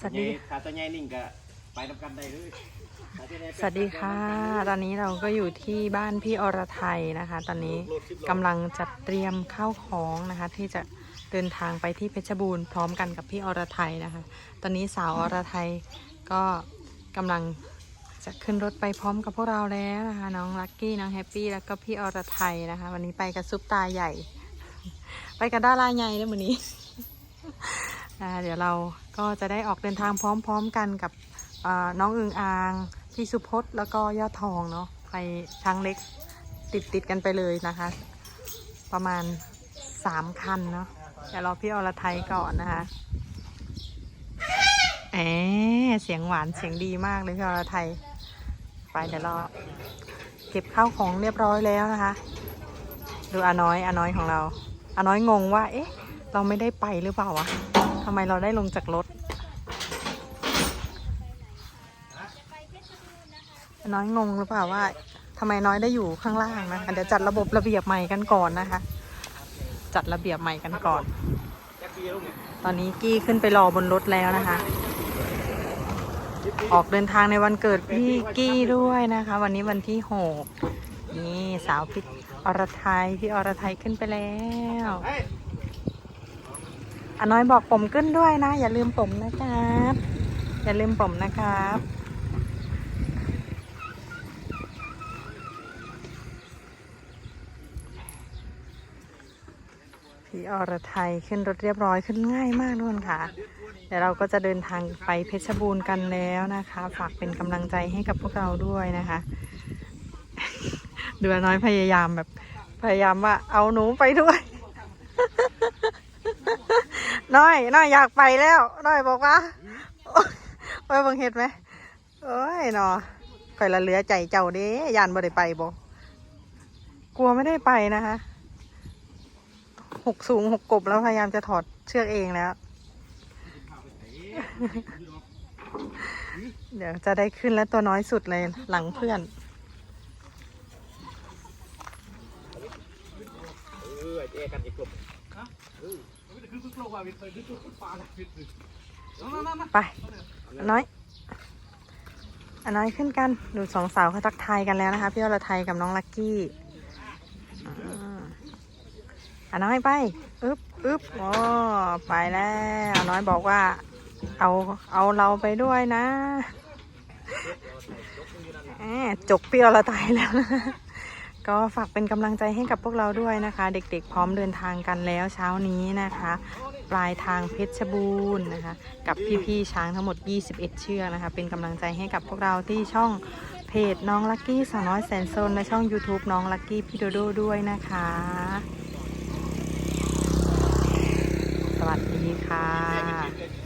สวัสดีถ้าตัวใหญ่นิ่งก็ไปทำกันได้เลยถ้าตัวใหญ่สวัสดีค่ะ ตอนนี้เราก็อยู่ที่บ้านพี่อรไทยนะคะ ตอนนี้กำลังจัดเตรียมข้าวของนะคะ ที่จะเดินทางไปที่เพชรบูรณ์พร้อมกันกับพี่อรไทยนะคะ ตอนนี้สาวอรไทยก็กำลังจะขึ้นรถไปพร้อมกับพวกเราแล้วนะคะ น้องลักกี้น้องแฮปปี้แล้วก็พี่อรไทยนะคะ วันนี้ไปกับซุปตาใหญ่ ไปกับดาราใหญ่แล้ววันนี้ นะคะเดี๋ยวเราก็จะได้ออกเดินทางพร้อมๆกันกับน้องอึงอ่างพี่สุพจน์แล้วก็ยอดทองเนาะไปช้างเล็กติดติดๆกันไปเลยนะคะ ประมาณสามคันเนาะเดี๋ยวรอพี่อรไทยก่อนนะคะแอบเสียงหวานเสียงดีมากเลยพี่อรไทยไปเดี๋ยวรอเก็บข้าวของเรียบร้อยแล้วนะคะ ดูอาน้อยอาน้อยของเราอาน้อยงงว่า เอ๊ะ เราไม่ได้ไปหรือเปล่าวะ ทำไมเราได้ลงจากรถ น้อยงงหรือเปล่าว่าทำไมน้อยได้อยู่ข้างล่างนะคะเดี๋ยวจัดระบบระเบียบใหม่กันก่อนนะคะ จัดระเบียบใหม่กันก่อน ตอนนี้กี้ขึ้นไปรอบนรถแล้วนะคะ ออกเดินทางในวันเกิดพี่กี้ด้วยนะคะ วันนี้วันที่หกนี่สาวพี่อรไทยพี่อรไทยขึ้นไปแล้ว อาน้อยบอกผมขึ้นด้วยนะ อย่าลืมผมนะครับ อย่าลืมผมนะครับพี่อรไทยขึ้นรถเรียบร้อยขึ้นง่ายมากทุกคนค่ะ เดี๋ยวเราก็จะเดินทางไปเพชรบูรณ์กันแล้วนะคะ ฝากเป็นกำลังใจให้กับพวกเราด้วยนะคะดูอน้อยพยายามแบบพยายามว่าเอาหนูไปด้วย น้อยน้อยอยากไปแล้วน้อยบอกว่าไปบังเห็ดไหมเอ้ยนอคอยละเหลือใจเจ้าเด้ยานบ่ได้ไปบ่กลัวไม่ได้ไปนะคะหกสูงหกกบแล้วพยายามจะถอดเชือกเองแล้ว เดี๋ยวจะได้ขึ้นแล้วตัวน้อยสุดเลยหลังเพื่อน เออเจกันอีกกลุ่มไปอันน้อยอันน้อยขึ้นกัน ดูสองสาวเขาทักทายกันแล้วนะคะ พี่อรไทยกับน้องลักกี้อ่าอันน้อยไปอึ๊บอึ๊บโอ้ไปแล้วอันน้อยบอกว่า เอาเอาเราไปด้วยนะแหมจกพี่อรไทยแล้วนะ ก็ฝากเป็นกำลังใจให้กับพวกเราด้วยนะคะ เด็กๆ พร้อมเดินทางกันแล้วเช้านี้นะคะ ปลายทางเพชรบูรณ์นะคะ กับพี่ๆช้างทั้งหมด 21 เชือกนะคะ เป็นกำลังใจให้กับพวกเราที่ช่องเพจน้องลักกี้สาวน้อยแสนโซนและช่อง YouTube น้องลักกี้พี่โดโดด้วยนะคะ สวัสดีค่ะ